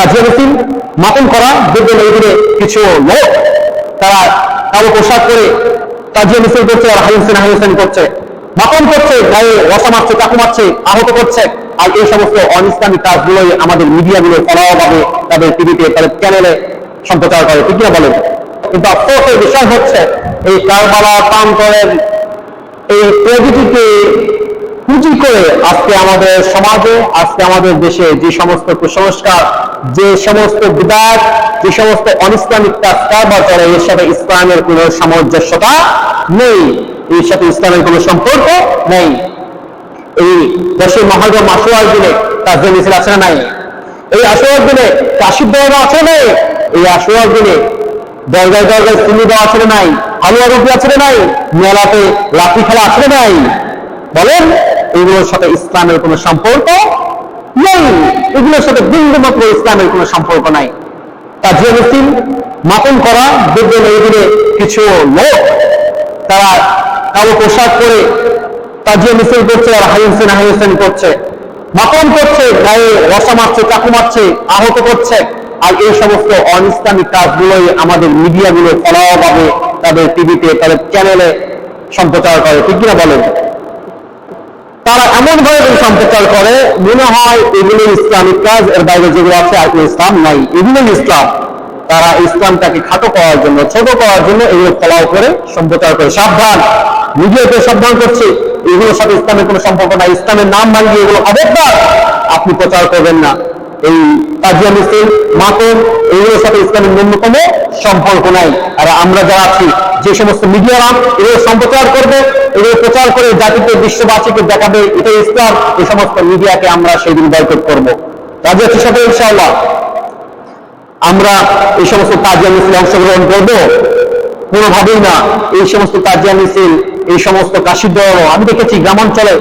তাজিয়া মিছিল মাপন করা দেখবেন এই কিছু লোক তারা কালো পোশাক পরে তাজিয়া মিছিল করছে, আর হাইনসেন হাইনসেন করছে। মাপন করছে, গায়ে রসা মারছে, চাকু মারছে, আহত করছে। আর এই সমস্ত অন ইসলামী কাজগুলোই আমাদের মিডিয়াগুলো ফলাভাবে তাদের টিভিতে, তাদের চ্যানেলে সম্প্রচার করে, ঠিক কিনা বলেন? কিন্তু আফসোসের বিষয় হচ্ছে, এই কারবালা প্রান্তরের এই প্রকৃতিকে পুঁজি করে আজকে আমাদের সমাজে, আজকে আমাদের দেশে যে সমস্ত কুসংস্কার, যে সমস্ত বিদাত, যে সমস্ত অনিসলামিক কাজ কারবার করে, এর সাথে ইসলামের কোনো সামঞ্জস্যতা নেই। এর সাথে ইসলামের কোনো সম্পর্ক নেই। এই দেশের মহাজম আশুয়ার দিনে তার যে মিছিল আছে নাই? এই আশুয়ার দিনে কাশির দেওয়া আছে নাই? এই আশুয়ার দিনে দরগায় দরগায় চিনি দেওয়া আছে নাই? হালুয়া রুটি আছে নাই? মেলাতে লাঠি খেলা আছে নাই? বলেন, এগুলোর সাথে ইসলামের কোনো সম্পর্ক নেই। এগুলোর সাথে বিন্দু মাত্র ইসলামের কোনো সম্পর্ক নাই। তাজিয়া মিছিল মাপন করা দেখবেন এই কিছু লোক। তারা কালো পোশাক পরে তাজিয়া মিছিল করছে, আর হাইনসেন হাইনসেন করছে। মাপন করছে, গায়ে রসা মারছে, চাকু মারছে, আহত করছে। আর এই সমস্ত অন ইসলামিক কাজগুলোই আমাদের মিডিয়াগুলো ফলাভাবে তাদের টিভিতে, তাদের চ্যানেলে সম্প্রচার করে। ঠিক কিনা বলেন? তারা এমন ভাবে সম্প্রচার করে, মনে হয় এগুলো ইসলামিক কাজ, এর বাইরে যেগুলো আছে আর ইসলাম নাই। এগুলো ইসলাম। তারা ইসলামটাকে খাটো করার জন্য, ছোট করার জন্য এগুলো ফলাও করে, সম্প্রচার করে। সাবধান! মিডিয়াকে সাবধান করছে। এগুলোর সাথে ইসলামের কোনো সম্পর্ক নাই। ইসলামের নাম ভাঙিয়ে এগুলো খবরদার আপনি প্রচার করবেন না। এই তাজিয়া মিছিল মাতম এগুলোর সাথে ইসলামের ন্যূনতম সম্পর্ক নাই। আর আমরা যারা আছি, যে সমস্ত মিডিয়ারা এগুলো সম্প্রচার করবে এগুলো প্রচার করে জাতিকে, বিশ্ববাসীকে দেখাবে এটা ইসলাম। এই সমস্ত মিডিয়াকে আমরা সেই দিন বয়কট করব। রাজি আছি সাথে ইনশাআল্লাহ? আমরা এই সমস্ত তাজিয়া মিছিলে অংশগ্রহণ করব? কোনোভাবেই না। এই সমস্ত তাজিয়া মিছিল, এই সমস্ত কাশির দেওয়ানো আমি দেখেছি গ্রামাঞ্চলে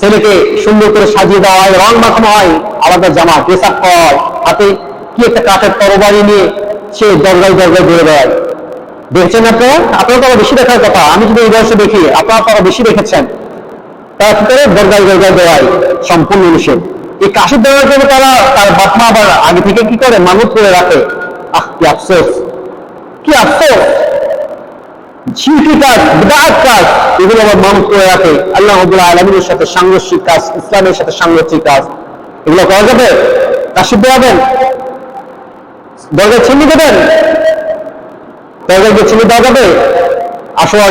ছেলেকে সুন্দর করে সাজিয়ে দেওয়া হয়, রং মাখানো হয়। আলাদা জামা ড্রেস আপ হয়। হাতে কি একটা কাঠের তরবারি নিয়ে সে দরগায় দরগায় ঘুরে বেড়ায়। দেখছেন আপনারা আপনারা তো বেশি দেখার কথা। আমি যদি এই বয়সে দেখি, আপনারা তো আরও বেশি দেখেছেন। তারা কি করে? দরগায় দরগায় দেওয়ায় সম্পূর্ণ নিষেধ। এই কাশির দেওয়ার জন্য তারা তার বাপ মা আবার আগে থেকে কি করে? মানুষ করে রাখে। আহ, কি আফসোস। কি আফসোস। শিল্পী কাজ, বিদাত কাজ, এগুলো আবার মানুষ করে রাখে। আল্লাহ আব্দুল্লাহ আলমীর সাথে সাংঘর্ষিক কাজ, ইসলামের সাথে সাংঘর্ষিক কাজ। এগুলো করা যাবে? কাশির দেওয়াবেন দরগায় ছিন্নি দেবেন? দরগায় চিনি দেওয়া যাবে?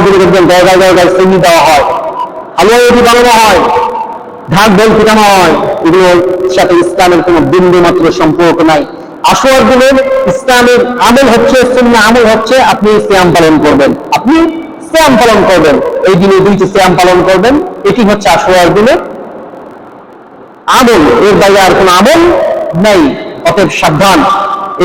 যদি দেখবেন দরগায় দরগায় চিনি দেওয়া হয়। হালুয়া রুটি বানানো হয়। ঢাক ঢোল পিটানো হয়। এগুলোর সাথে ইসলামের কোনো বিন্দু মাত্র সম্পর্ক নাই। আসোয়ার দিনে ইসলামের আমল হচ্ছে শূন্য আমল হচ্ছে, আপনি শ্যাম পালন করবেন। আপনি শ্যাম পালন করবেন। এই দিনে দুইটি শ্যাম পালন করবেন। এটি হচ্ছে আসোয়ার দিনে আমল। এর বাইরে আর কোনো আমল নাই, অতএব সাবধান।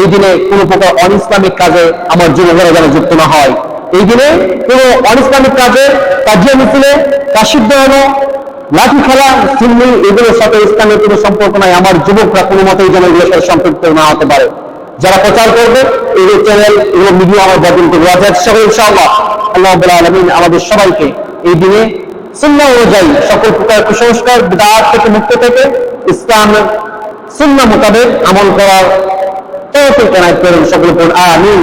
এই দিনে কোন প্রকার অনিসলামিক কাজে আমার যুবকেরা যেন যুক্ত না হয়। এই দিনে কোন অনিসলামিক কাজে কাজিয়া মিছিলে কাশির দেওয়ানো লাঠি খেলা, সিন্নি এগুলোর সাথে ইসলামের কোনো সম্পর্ক নাই, আমার যুবকরা কোনো মতেই যেন এগুলোর সাথে সম্পৃক্ত না হতে পারে। যারা প্রচার করবে এগুলো চ্যানেল এগুলো মিডিয়া আমার বদল করবে সবাই ইনশাআল্লাহ। আল্লাহ আলমিন আমাদের সবাইকে এই দিনে সুন্না অনুযায়ী সকল প্রকার কুসংস্কার, বিদাত থেকে মুক্ত থেকে ইসলামের সুন্না মোতাবেক আমল করার তৌফিক দান করুন সকল আমিন।